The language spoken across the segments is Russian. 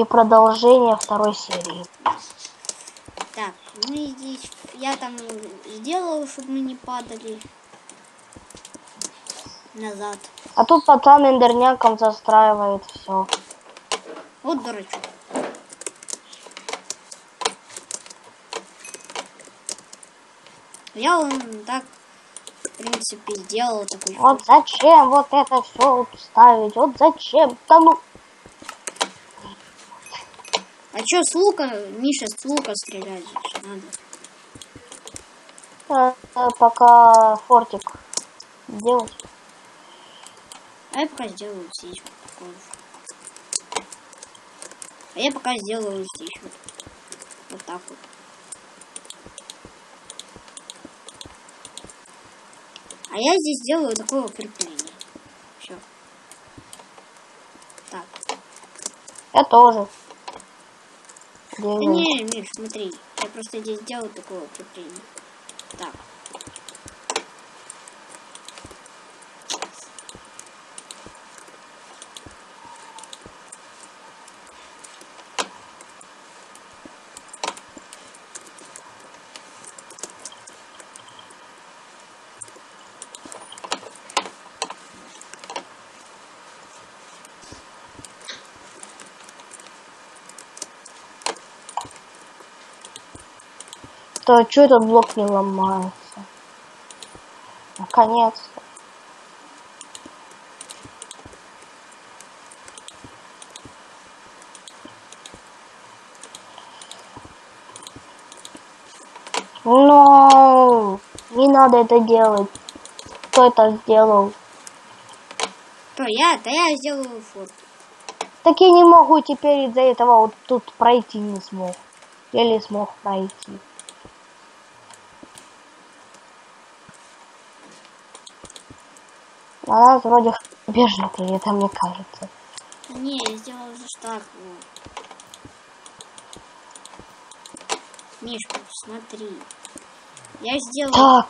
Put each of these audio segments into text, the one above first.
и продолжение второй серии. Так, мы здесь... Я там сделал, чтобы мы не падали. Назад. А тут пацан эндерняком застраивает все. Вот дурачок. Я он так, в принципе, сделал такой. Вот зачем вот это все ставить? Вот зачем? Да ну. А чё с лука, Миша, с лука стрелять же надо. Э, э, пока фортик делать. А я пока сделаю здесь вот. А я пока сделаю здесь вот. Вот так вот. А я здесь сделаю такое укрепление. Все. Так. Я тоже. Да Делаю. не, Миш, смотри. Я просто здесь делаю такое укрепление. Так. То что этот блок не ломается? Наконец-то. Но не надо это делать. Кто это сделал? То я, да я сделаю форт. Так я не могу теперь из-за этого вот тут пройти не смог. Еле смог пройти. А нас вроде бежит, это мне кажется. Не, я сделал же так. Вот. Мишка, смотри. Я сделал... Так,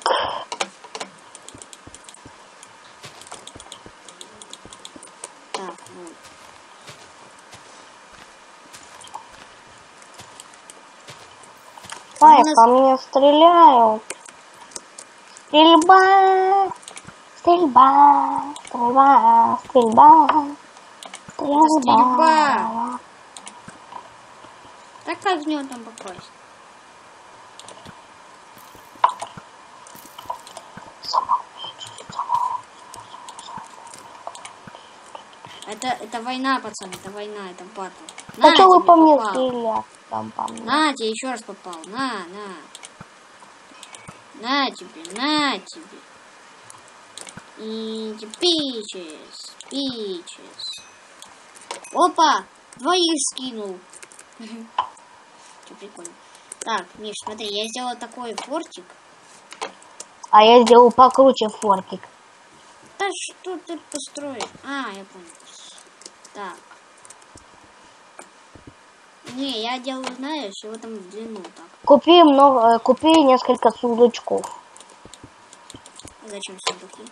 Так, вот. ай, нас- по мне стреляют. Стрельба! Стрельба! Стрельба! Стрельба! Стрельба! стрельба. Так как в него там попасть? Это, это война, пацаны, это война, это батл. А что вы по мне? Там по мне. На, тебе еще раз попал. На, на. На тебе, на тебе. И пичес, пичес. Опа, двоих скинул. Что прикольно. Так, Миш, смотри, я сделал такой фортик. А я сделал покруче фортик. Да что ты построишь? А, я понял. Так. Не, я делаю, знаешь, его там в длину так. Купи много, э, купи несколько сундучков. А зачем сундуки?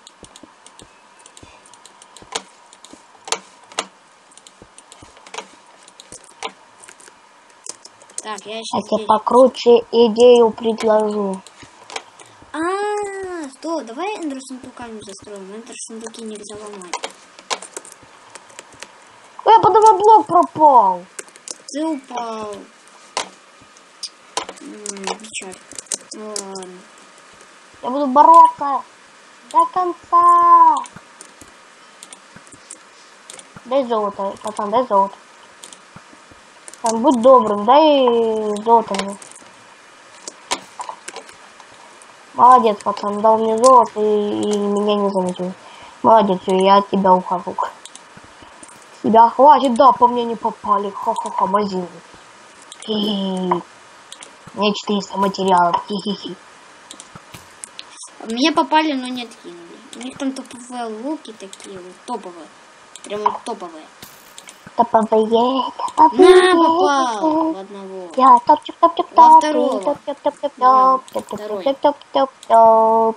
Так, я Я сейчас тебе покруче идею предложу. А, стоп, давай эндер сундуками застроим. Эндер сундуки нельзя ломать. Эй, подавай блок пропал. Ты упал. Печаль. Ладно. Я буду бороться до конца. Дай золото, пацан, дай золото. Там, будь добрым, дай золото мне. Молодец, пацан, дал мне золото и, и меня не заметил. Молодец, я от тебя ухожу. Тебя хватит, да, по мне не попали. Ха-ха-ха, мазин. Хи-хи. Мне 400 материалов. Хи-хи-хи. Мне попали, но не откинули. У них там топовые луки такие вот, топовые. Прям вот топовые. Топовые, На, попал в одного. Я топчик топчик топ второго. топ топ топ топ топ топ топ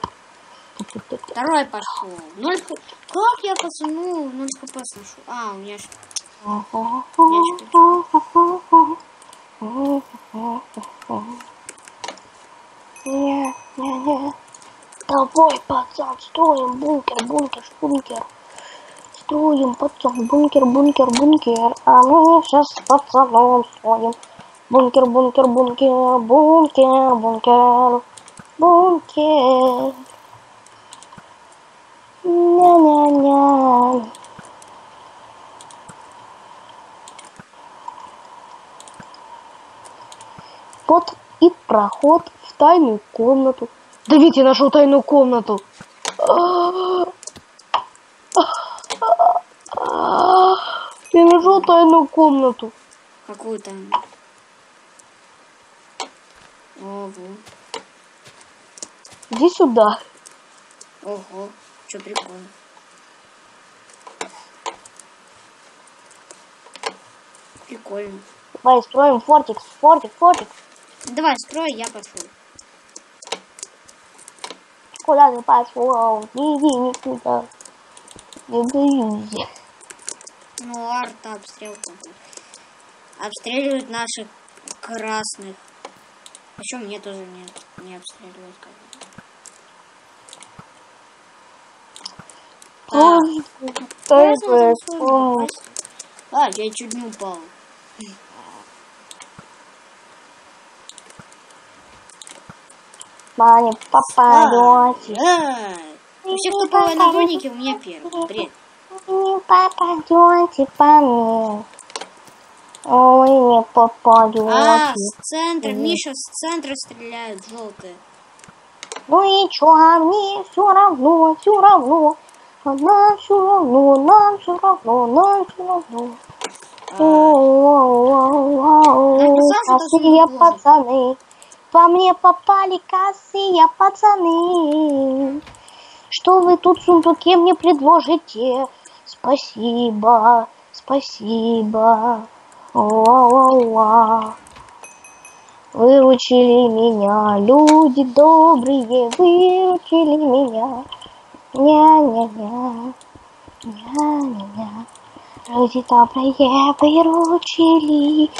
Второй пошел. Ноль Как я пацану 0 хп сношу? А, у меня ж... Не, не, не. Давай, пацан, строим бункер, бункер, бункер. Строим, пацан, бункер, бункер, бункер. А мы сейчас с пацаном строим. Бункер, бункер, бункер, бункер, бункер, бункер. Ня-ня-ня. Вот и проход в тайную комнату. Да я нашел тайную комнату. Нашел тайную комнату. Какую там? Ого. Иди сюда. Ого. Что прикольно. Прикольно. Давай строим фортик, фортик, фортик. Давай, строй, я пошел. Куда ты пошел? Не иди никуда. Не боюсь. Ну, арта обстрел какой. Обстреливают наших красных. Причем мне тоже нет. Не обстреливают как. А, Тайная Красный комната. А, я чуть не упал. Мани, попадете. А, Вообще, кто по войногоннике, у меня первый. Бред. Попадете по мне. Ой, не А, попадете. с центра, Миша, с центра стреляют желтые. Ну и чё, а мне все равно, все равно. А Нам все равно, нам все равно, нам все равно. А, Косые пацаны, по мне попали косые пацаны. Что вы тут в сундуке мне предложите? Спасибо, спасибо. Ла-ла-ла. Выручили меня, люди добрые, выручили меня. Ня-ня-ня, ня-ня-ня. Люди добрые выручили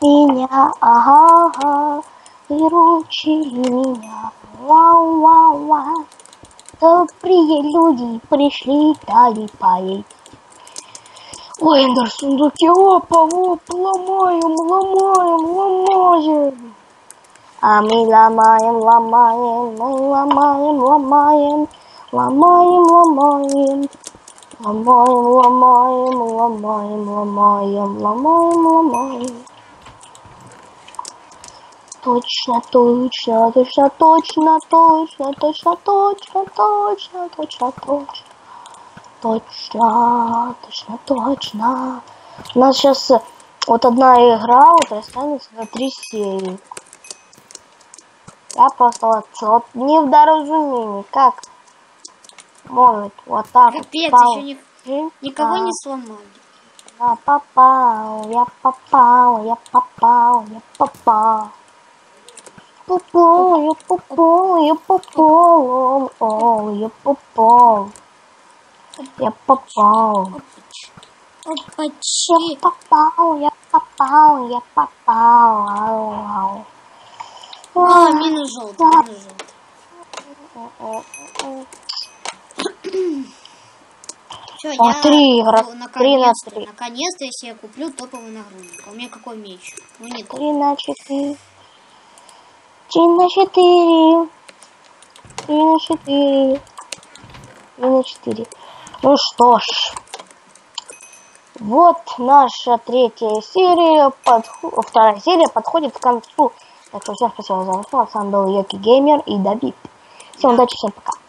меня, ага, выручили меня. Вау-вау-вау. Добрые люди пришли, дали поесть. Ой, на сундуке, опа, оп, ломаем, ломаем, ломаем. А мы ломаем, ломаем, мы ломаем, ломаем, ломаем, ломаем. Ломаем, ломаем, ломаем, ломаем, ломаем, ломаем. Точно, точно, точно, точно, точно, точно, точно, точно, точно, точно. Точно, точно, точно. У нас сейчас вот одна игра вот останется на три серии. Я просто вот, вот недоразумение, как может вот так вот Капец, стал еще ни- никого не сломали. Я попал, я попал, я попал, я попал. Попал, я попал, я попал, о, я попал. Я попал. Я попал, я попал, я попал. Ау, ау. А, минус желтый, минус желтый. Все, О, я три игра, три на три. наконец-то я себе куплю топовый нагрудник. А у меня какой меч? Ну не топ. Три на четыре. Три на четыре. Три на четыре. Три на четыре. Ну что ж. Вот наша третья серия, подхо- вторая серия подходит к концу. Так что всем спасибо за внимание. С вами был Йоки Геймер и Давид. Всем удачи, всем пока.